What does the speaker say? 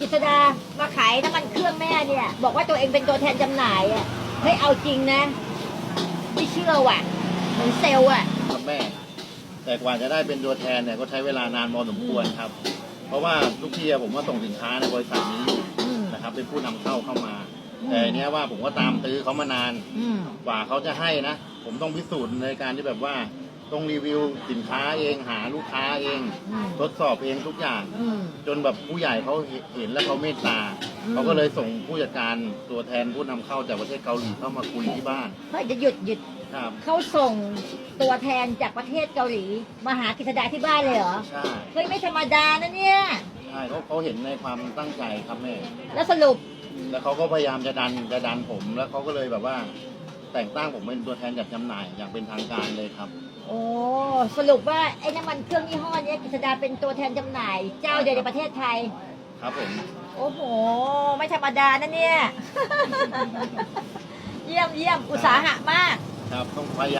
กิษดามาขายน้ำมันเครื่องแม่เนี่ย บอกว่าตัวเองเป็นตัวแทนจำหน่ายอะเฮ้ยเอาจริงนะ ไม่เชื่อว่ะเหมือนเซลล์อะ ครับแม่ แต่กว่าจะได้เป็นตัวแทนเนี่ยก็ใช้เวลานานพอสมควรครับ เพราะว่าทุกที่อะผมก็ส่งสินค้าในบริษัทนี้อยู่อืม นะครับ เป็นผู้นำเข้าเข้ามาอืมแต่อันเนี้ยว่าผมก็ตามตื้อเขามานาน อืม กว่าเขาจะให้นะ ผมต้องพิสูจน์ในการที่แบบว่า ต้องรีวิวสินค้าเองหาลูกค้าเองอืมทดสอบเองทุกอย่าง อืม จนแบบผู้ใหญ่เขาเห็นแล้วเขาเมตตาอืม เขาก็เลยส่งผู้จัดการตัวแทนผู้นำเข้าจากประเทศเกาหลีเข้ามาคุยที่บ้านเฮ้ยจะหยุดหยุดครับเขาส่งตัวแทนจากประเทศเกาหลี มาหากิษดาที่บ้านเลยเหรอใช่เฮ้ยไม่ธรรมดานะเนี่ย ใช่เขาเขาเห็นในความตั้งใจครับแม่ แล้วสรุป แล้วเขาก็พยายามจะดันจะดันผม แล้วเขาก็เลยแบบว่า แต่งตั้งผมเป็นตัวแทนจัดจำหน่ายอย่างเป็นทางการเลยครับ โอ้สรุปว่าไอ้น้ำมันเครื่องยี่ห้อเนี้ยกิษดาเป็นตัวแทนจำหน่าย เจ้าเดียวในประเทศไทย ครับผม โอ้โห ไม่ธรรมดานะเนี่ย เยี่ยมเยี่ยมอุตสาหะมาก ครับต้องพยายาม